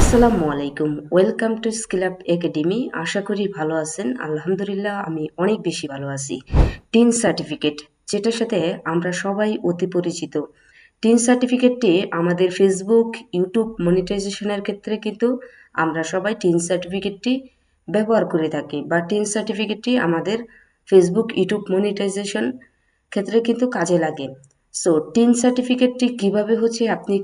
আসসালামু আলাইকুম। Welcome to skill up academy আশা করি ভালো আছেন। আলহামদুলিল্লাহ, আমি অনেক বেশি ভালো আছি। টিন সার্টিফিকেট যেটার সাথে আমরা সবাই অতি পরিচিত। টিন সার্টিফিকেটটি আমাদের ফেসবুক ইউটিউব মনিটাইজেশনের ক্ষেত্রে কিন্তু আমরা সবাই টিন সার্টিফিকেটটি ব্যবহার করে থাকি। বা টিন সার্টিফিকেটটি আমাদের ফেসবুক ইউটিউব মনিটাইজেশন ক্ষেত্রে কিন্তু কাজে লাগে। সো টিন সার্টিফিকেটটি কীভাবে হচ্ছে আপনি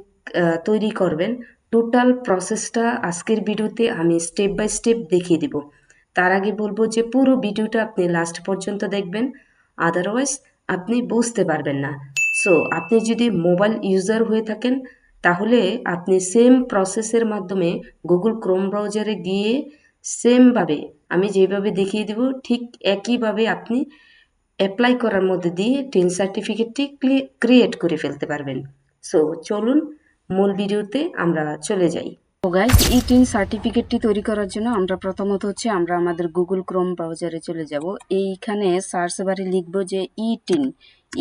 তৈরি করবেন টোটাল প্রসেসটা আজকের ভিডিওতে আমি স্টেপ বাই স্টেপ দেখিয়ে দিব। তার আগে বলব যে পুরো ভিডিওটা আপনি লাস্ট পর্যন্ত দেখবেন আদারওয়াইজ আপনি বুঝতে পারবেন না। সো আপনি যদি মোবাইল ইউজার হয়ে থাকেন, তাহলে আপনি সেম প্রসেসের মাধ্যমে গুগল ক্রোম ব্রাউজারে গিয়ে সেমভাবে আমি যেভাবে দেখিয়ে দেব, ঠিক একইভাবে আপনি অ্যাপ্লাই করার মধ্যে দিয়ে টেন সার্টিফিকেটটি ক্রিয়েট করে ফেলতে পারবেন। সো চলুন মূল ভিডিওতে আমরা চলে যাই। তো গাইস ই টিন সার্টিফিকেটটি তৈরি করার জন্য আমরা প্রথমত হচ্ছে আমরা আমাদের গুগল ক্রোম ব্রাউজারে চলে যাব। এইখানে সার্চ বারে লিখব যে E TIN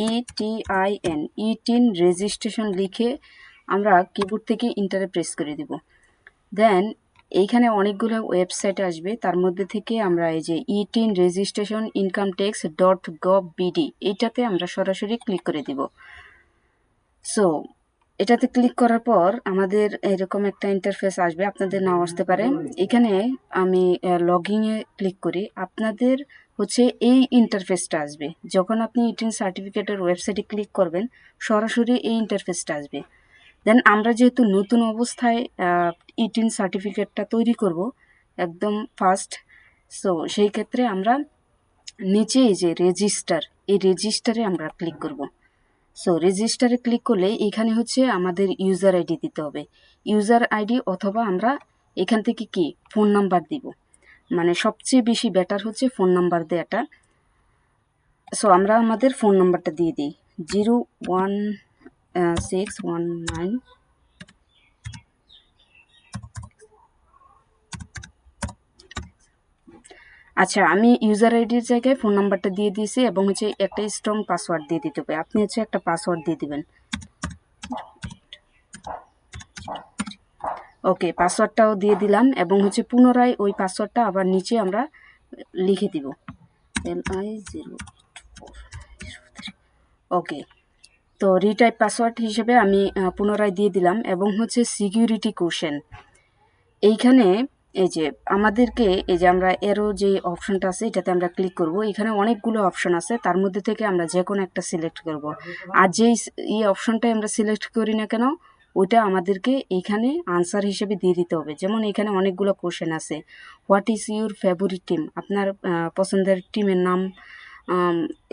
E T I N E TIN registration লিখে আমরা কিবোর্ড থেকে ইন্টারে প্রেস করে দিব। দেন এইখানে অনেকগুলো ওয়েবসাইট আসবে। তার মধ্যে থেকে আমরা এই যে E TIN registration income tax dot gov BD এইটাতে আমরা সরাসরি ক্লিক করে দিব। সো এটাতে ক্লিক করার পর আমাদের এরকম একটা ইন্টারফেস আসবে, আপনাদের নাও আসতে পারে। এখানে আমি লগইনে ক্লিক করি। আপনাদের হচ্ছে এই ইন্টারফেসটা আসবে। যখন আপনি ইটিন সার্টিফিকেটের ওয়েবসাইটে ক্লিক করবেন, সরাসরি এই ইন্টারফেসটা আসবে। দেন আমরা যেহেতু নতুন অবস্থায় ইটিন সার্টিফিকেটটা তৈরি করব, একদম ফার্স্ট সো সেই ক্ষেত্রে আমরা নিচে এই যে রেজিস্টার এই রেজিস্টারে আমরা ক্লিক করব। সো রেজিস্টারে ক্লিক করলে এখানে হচ্ছে আমাদের ইউজার আইডি দিতে হবে। ইউজার আইডি অথবা আমরা এখান থেকে কি? ফোন নাম্বার দিব। মানে সবচেয়ে বেশি বেটার হচ্ছে ফোন নাম্বার দেওয়াটা সো আমরা আমাদের ফোন নাম্বারটা দিয়ে দিই। Zero one six one nine আচ্ছা আমি ইউজার আইডির জায়গায় ফোন নাম্বারটা দিয়ে দিয়েছি এবং হচ্ছে একটা স্ট্রং পাসওয়ার্ড দিয়ে দিতে হবে। আপনি হচ্ছে একটা পাসওয়ার্ড দিয়ে দিবেন। ওকে পাসওয়ার্ডটাও দিয়ে দিলাম এবং হচ্ছে পুনরায় ওই পাসওয়ার্ডটা আবার নিচে আমরা লিখে দিব। এল আই জিরো ওকে তো রিটাইপ পাসওয়ার্ড হিসেবে আমি পুনরায় দিয়ে দিলাম এবং হচ্ছে সিকিউরিটি কোশ্চেন এইখানে এই যে আমাদেরকে, এই যে আমরা এরও যে অপশনটা আছে, এটাতে আমরা ক্লিক করব। এখানে অনেকগুলো অপশন আছে, তার মধ্যে থেকে আমরা যে কোনো একটা সিলেক্ট করব। আর যেই এই অপশনটাই আমরা সিলেক্ট করি না কেন, ওইটা আমাদেরকে এইখানে আনসার হিসেবে দিয়ে দিতে হবে। যেমন এখানে অনেকগুলো কোশ্চেন আছে। What is your favourite team আপনার পছন্দের টিমের নাম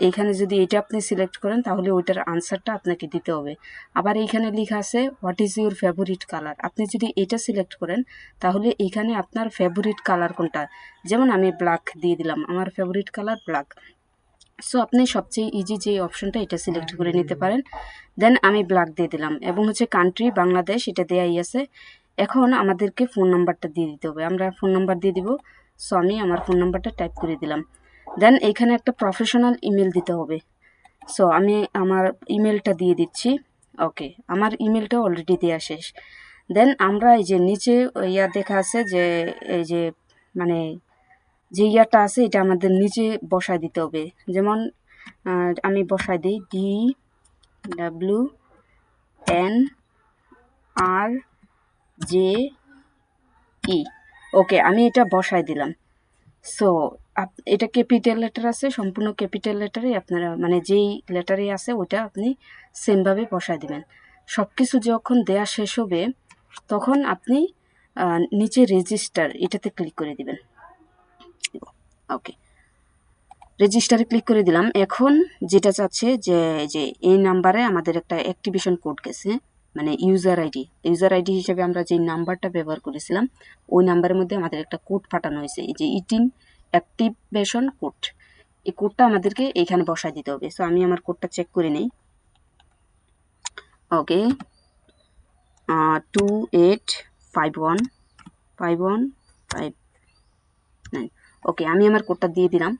এইখানে যদি এটা আপনি সিলেক্ট করেন তাহলে ওইটার আনসারটা আপনাকে দিতে হবে। আবার এইখানে লেখা আছে what is your favourite colour আপনি যদি এটা সিলেক্ট করেন তাহলে এইখানে আপনার ফেভারিট কালার কোনটা? যেমন আমি ব্ল্যাক দিয়ে দিলাম আমার ফেভারিট কালার ব্ল্যাক সো আপনি সবচেয়ে ইজি যে অপশনটা এটা সিলেক্ট করে নিতে পারেন। দেন আমি ব্ল্যাক দিয়ে দিলাম এবং হচ্ছে কান্ট্রি বাংলাদেশ এটা দেয়াই আছে। এখন আমাদেরকে ফোন নাম্বারটা দিয়ে দিতে হবে। আমরা ফোন নাম্বার দিয়ে দিব। সো আমি আমার ফোন নাম্বারটা টাইপ করে দিলাম। দেন এইখানে একটা প্রফেশনাল ইমেল দিতে হবে। সো আমি আমার ইমেলটা দিয়ে দিচ্ছি। ওকে আমার ইমেলটা অলরেডি দেওয়া শেষ। দেন আমরা এই যে নিচে ইয়া দেখা আছে যে, এই যে মানে যে ইয়াটা আছে, এটা আমাদের নিচে বসায় দিতে হবে। যেমন আমি বসায় দিই D W N R J E okay আমি এটা বসায় দিলাম। সো এটা ক্যাপিটাল লেটার আছে, সম্পূর্ণ ক্যাপিটাল লেটারে আপনারা মানে যেই লেটারে আছে ওটা আপনি সেমভাবে বসায় দিবেন। সব কিছু যখন দেয়া শেষ হবে, তখন আপনি নিচে রেজিস্টার এটাতে ক্লিক করে দিবেন। ওকে রেজিস্টারে ক্লিক করে দিলাম। এখন যেটা চাচ্ছে যে যে এই নাম্বারে আমাদের একটা অ্যাক্টিভেশন কোড গেছে মানে ইউজার আইডি ইউজার আইডি হিসেবে আমরা যে নাম্বারটা ব্যবহার করেছিলাম, ওই নাম্বারের মধ্যে আমাদের একটা কোড পাঠানো হয়েছে, এই যে ইটিন অ্যাক্টিভেশন কোড এই কোডটা আমাদেরকে এইখানে বসায় দিতে হবে। সো আমি আমার কোডটা চেক করে নেই। Okay two eight five one five one five nine okay আমি আমার কোডটা দিয়ে দিলাম।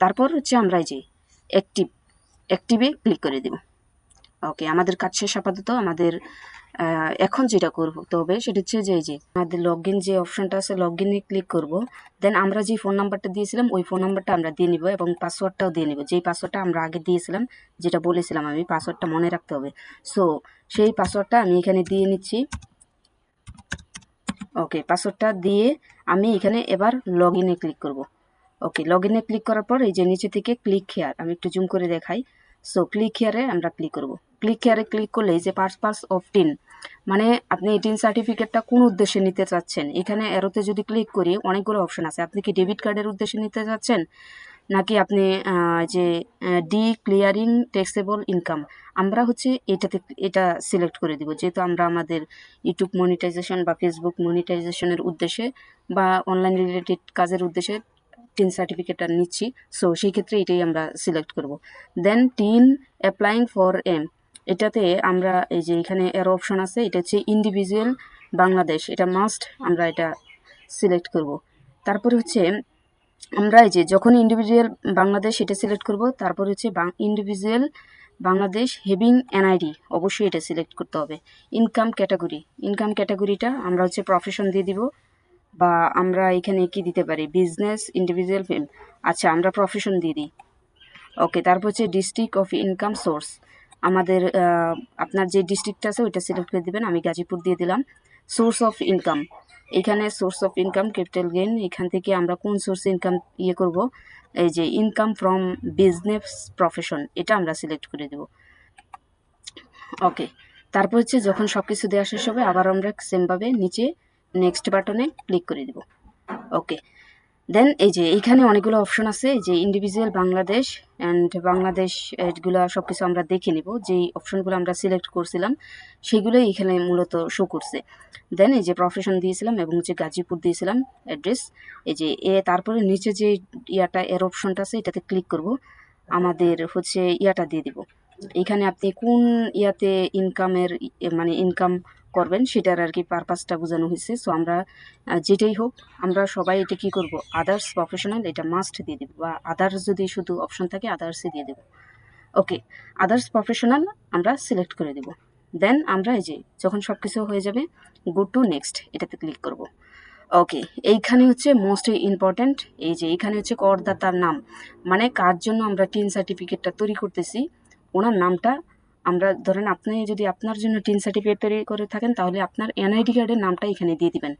তারপর হচ্ছে আমরা এই যে অ্যাক্টিভ অ্যাক্টিভে ক্লিক করে দেব। ওকে, আমাদের কাজ শেষ আপাতত। আমাদের এখন যেটা করব, তবে সেটা হচ্ছে যে, এই যে, আমাদের লগ ইন যে অপশনটা আছে লগ ইনে ক্লিক করব। দেন আমরা যে ফোন নাম্বারটা দিয়েছিলাম, ওই ফোন নাম্বারটা আমরা দিয়ে নিব এবং পাসওয়ার্ডটাও দিয়ে নিব। যেই পাসওয়ার্ডটা আমরা আগে দিয়েছিলাম, যেটা বলেছিলাম আমি পাসওয়ার্ডটা মনে রাখতে হবে। সো সেই পাসওয়ার্ডটা আমি এখানে দিয়ে নিচ্ছি। ওকে পাসওয়ার্ডটা দিয়ে আমি এখানে এবার লগ ইনে ক্লিক করব। ওকে লগ ইনে ক্লিক করার পর এই যে নিচে থেকে ক্লিক হেয়ার আমি একটু জুম করে দেখাই। সো ক্লিক হেয়ারে আমরা ক্লিক করব। ক্লিক হেয়ারে ক্লিক করলে যে পারপাস অফ টিন মানে আপনি এই টিন সার্টিফিকেটটা কোন উদ্দেশ্যে নিতে চাচ্ছেন? এখানে এরোতে যদি ক্লিক করি অনেকগুলো অপশন আছে। আপনি কি ডেবিট কার্ডের উদ্দেশ্যে নিতে চাচ্ছেন? নাকি আপনি যে ডি ক্লিয়ারিং ট্যাক্সেবল ইনকাম আমরা হচ্ছে এটাতে, এটা সিলেক্ট করে দিব। যেহেতু আমরা আমাদের ইউটিউব মনিটাইজেশন বা ফেসবুক মনিটাইজেশনের উদ্দেশ্যে বা অনলাইন রিলেটেড কাজের উদ্দেশ্যে টিন সার্টিফিকেটটা নিচ্ছি। সো সেই ক্ষেত্রে এটাই আমরা সিলেক্ট করব। Then TIN applying for M এটাতে আমরা এই যে এখানে এর অপশন আছে, এটা হচ্ছে ইন্ডিভিজুয়াল বাংলাদেশ, এটা মাস্ট আমরা এটা সিলেক্ট করব। তারপরে হচ্ছে আমরা এই যে যখন ইন্ডিভিজুয়াল বাংলাদেশ এটা সিলেক্ট করব, তারপর হচ্ছে ইন্ডিভিজুয়াল বাংলাদেশ হেভিং এনআইডি অবশ্যই এটা সিলেক্ট করতে হবে। ইনকাম ক্যাটাগরি ইনকাম ক্যাটাগরিটা আমরা হচ্ছে প্রফেশন দিয়ে দিব, বা আমরা এখানে কি দিতে পারি? বিজনেস ইন্ডিভিজুয়াল আচ্ছা আমরা প্রফেশন দিয়ে দিই। ওকে তারপর হচ্ছে ডিস্ট্রিক্ট অফ ইনকাম সোর্স আমাদের আপনার যে ডিস্ট্রিক্টটা আছে, ওইটা সিলেক্ট করে দিবেন, আমি গাজীপুর দিয়ে দিলাম। সোর্স অফ ইনকাম এখানে source of income capital gain এখান থেকে আমরা কোন সোর্স ইনকাম ইয়ে করব? এই যে ইনকাম ফ্রম বিজনেস প্রফেশন এটা আমরা সিলেক্ট করে দেব। ওকে তারপর হচ্ছে যখন সব কিছু দেওয়া শেষ হবে, আবার আমরা সেমভাবে নিচে নেক্সট বাটনে ক্লিক করে দিব। ওকে দেন এই যে এইখানে অনেকগুলো অপশন আছে যে ইন্ডিভিজুয়াল বাংলাদেশ অ্যান্ড বাংলাদেশ এগুলো সব কিছু আমরা দেখে নিব। যেই অপশনগুলো আমরা সিলেক্ট করছিলাম, সেগুলোই এখানে মূলত শো করছে। দেন এই যে প্রফেশন দিয়েছিলাম এবং যে গাজীপুর দিয়েছিলাম অ্যাড্রেস এই যে এ, তারপরে নিচে যে ইয়াটা, এর অপশনটা আছে, এটাতে ক্লিক করব। আমাদের হচ্ছে ইয়াটা দিয়ে দিব। এখানে আপনি কোন ইয়াতে ইনকামের মানে ইনকাম করবেন, সেটার আর কি পারপাসটা বোঝানো হয়েছে। সো আমরা যেটাই হোক, আমরা সবাই এটা কি করব? আদার্স প্রফেশনাল এটা মাস্ট দিয়ে দেবো বা আদার্স যদি শুধু অপশন থাকে আদার্সে দিয়ে দেবো। ওকে আদার্স প্রফেশনাল আমরা সিলেক্ট করে দেব। দেন আমরা এই যে, যখন সব কিছু হয়ে যাবে গো টু নেক্সট এটাতে ক্লিক করব। ওকে এইখানে হচ্ছে মোস্ট ইম্পর্ট্যান্ট এই যে এইখানে হচ্ছে করদাতার নাম। মানে কার জন্য আমরা টিন সার্টিফিকেটটা তৈরি করতেছি, ওনার নামটা আমরা ধরেন আপনি যদি আপনার জন্য টিন সার্টিফিকেট তৈরি করে থাকেন, তাহলে আপনার এনআইডি কার্ডের নামটা এখানে দিয়ে দিবেন।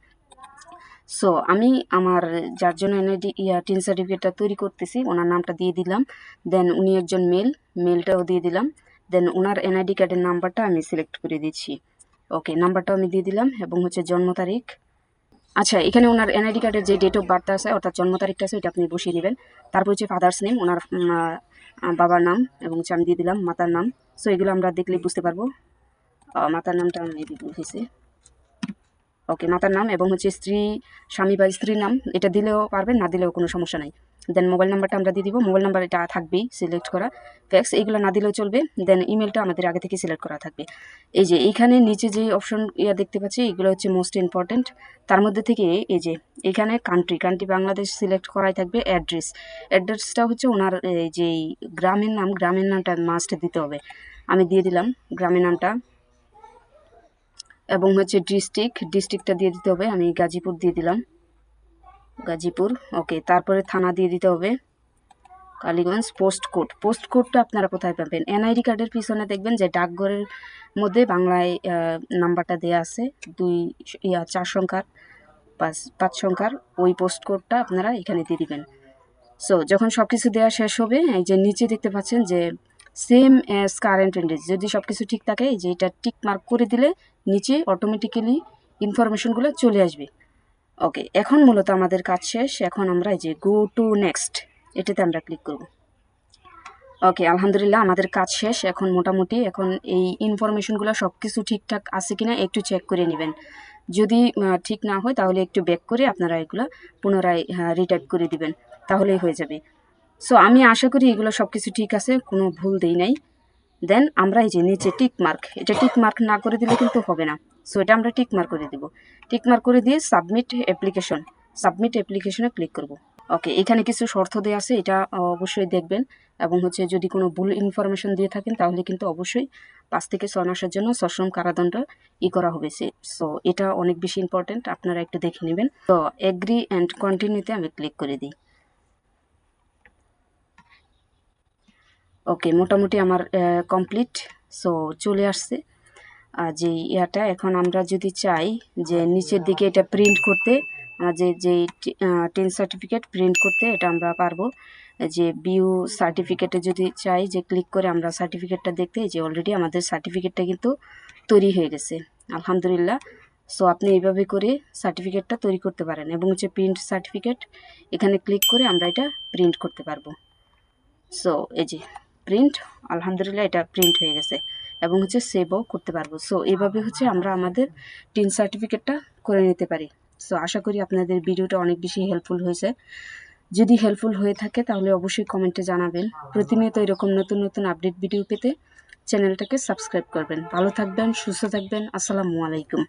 সো আমি আমার, যার জন্য এনআইডি ইয়া, টিন সার্টিফিকেটটা তৈরি করতেছি, ওনার নামটা দিয়ে দিলাম। দেন উনি একজন মেল মেলটাও দিয়ে দিলাম। দেন ওনার এনআইডি কার্ডের নাম্বারটা আমি সিলেক্ট করে দিচ্ছি। ওকে নাম্বারটাও আমি দিয়ে দিলাম এবং হচ্ছে জন্ম তারিখ। আচ্ছা এখানে ওনার এনআইডি কার্ডের যে ডেট অফ বার্থ আছে, অর্থাৎ জন্ম তারিখটা আছে, ওইটা আপনি বসিয়ে নেবেন তারপর হচ্ছে ফাদার্স নেম ওনার বাবার নাম এবং হচ্ছে আমি দিয়ে দিলাম মাতার নাম। সো এগুলো আমরা দেখলে বুঝতে পারব। মাতার নামটা আমি ভুল ওকে, মাতার নাম এবং হচ্ছে স্ত্রী, স্বামী বা স্ত্রীর নাম, এটা দিলেও পারবেন, না দিলেও কোনো সমস্যা নাই। দেন মোবাইল নাম্বারটা আমরা দিয়ে দিব মোবাইল নাম্বার এটা থাকবেই সিলেক্ট করা। ফ্যাক্স এইগুলো না দিলেও চলবে দেন ইমেলটা আমাদের আগে থেকে সিলেক্ট করা থাকবে। এই যে, এইখানে নিচে যে অপশন ইয়া দেখতে পাচ্ছি, এগুলো হচ্ছে মোস্ট ইম্পর্ট্যান্ট তার মধ্যে থেকে এই যে, এখানে কান্ট্রি কান্ট্রি বাংলাদেশ সিলেক্ট করাই থাকবে অ্যাড্রেস অ্যাড্রেসটা হচ্ছে ওনার, এই যে গ্রামের নাম, গ্রামের নামটা মাস্ট দিতে হবে। আমি দিয়ে দিলাম, গ্রামের নামটা। এবং হচ্ছে ডিস্ট্রিক্ট, ডিস্ট্রিক্টটা দিয়ে দিতে হবে। আমি গাজীপুর দিয়ে দিলাম। গাজীপুর, ওকে। তারপরে থানা দিয়ে দিতে হবে। Kaliganj post code. পোস্ট কোডটা আপনারা কোথায় পাবেন? এনআইডি কার্ডের পিছনে দেখবেন যে ডাকঘরের মধ্যে বাংলায় নাম্বারটা দেয়া আছে। দুই, ইয়া, চার সংখ্যার, পাঁচ পাঁচ সংখ্যার ওই পোস্ট কোডটা আপনারা এখানে দিয়ে দিবেন। সো যখন সব কিছু দেওয়া শেষ হবে, এই যে নিচে দেখতে পাচ্ছেন যে সেম অ্যাজ কারেন্ট ইন্ডেক্স যদি সব কিছু ঠিক থাকে যে এটা টিক মার্ক করে দিলে নিচে অটোমেটিক্যালি ইনফরমেশনগুলো চলে আসবে। ওকে এখন মূলত আমাদের কাজ শেষ। এখন আমরা এই যে গো টু নেক্সট এটাতে আমরা ক্লিক করব। ওকে আলহামদুলিল্লাহ আমাদের কাজ শেষ। এখন মোটামুটি এখন এই ইনফরমেশনগুলো সব কিছু ঠিকঠাক আছে কিনা একটু চেক করে নেবেন। যদি ঠিক না হয় তাহলে একটু ব্যাক করে আপনারা এগুলো পুনরায় রিটাইপ করে দিবেন। তাহলেই হয়ে যাবে। সো আমি আশা করি এগুলো সব কিছু ঠিক আছে, কোনো ভুল দেই নাই। দেন আমরা এই যে নিচে টিক মার্ক এটা টিক মার্ক না করে দিলে কিন্তু হবে না। সো এটা আমরা টিক মার্ক করে দিব। টিক মার্ক করে দিয়ে সাবমিট অ্যাপ্লিকেশন সাবমিট অ্যাপ্লিকেশনে ক্লিক করব। ওকে এখানে কিছু শর্ত দেওয়া আছে, এটা অবশ্যই দেখবেন। এবং হচ্ছে যদি কোনো ভুল ইনফরমেশন দিয়ে থাকেন, তাহলে কিন্তু অবশ্যই পাঁচ থেকে ছয় মাসের জন্য সশ্রম কারাদণ্ড ই করা হবে। সো এটা অনেক বেশি ইম্পর্টেন্ট আপনারা একটু দেখে নেবেন। তো এগ্রি অ্যান্ড কন্টিনিউতে আমি ক্লিক করে দিই। ওকে মোটামুটি আমার কমপ্লিট সো চলে আসছে। আর যে ইয়াটা এখন আমরা যদি চাই যে নিচের দিকে এটা প্রিন্ট করতে আহ, যে টেন সার্টিফিকেট প্রিন্ট করতে এটা আমরা পারব। যে বিউ সার্টিফিকেটে যদি চাই যে ক্লিক করে আমরা সার্টিফিকেটটা দেখতে যে অলরেডি আমাদের সার্টিফিকেটটা কিন্তু তৈরি হয়ে গেছে আলহামদুলিল্লাহ। সো আপনি এইভাবে করে সার্টিফিকেটটা তৈরি করতে পারেন এবং হচ্ছে প্রিন্ট সার্টিফিকেট এখানে ক্লিক করে আমরা এটা প্রিন্ট করতে পারব। সো এই যে প্রিন্ট আলহামদুলিল্লাহ এটা প্রিন্ট হয়ে গেছে এবং হচ্ছে সেভও করতে পারব। সো এইভাবে হচ্ছে আমরা আমাদের টিন সার্টিফিকেটটা করে নিতে পারি। সো আশা করি আপনাদের ভিডিওটা অনেক বেশি হেল্পফুল হয়েছে। যদি হেল্পফুল হয়ে থাকে তাহলে অবশ্যই কমেন্টে জানাবেন। প্রতিনিয়ত এরকম নতুন নতুন আপডেট ভিডিও পেতে চ্যানেলটাকে সাবস্ক্রাইব করবেন। ভালো থাকবেন, সুস্থ থাকবেন। আসসালামু আলাইকুম।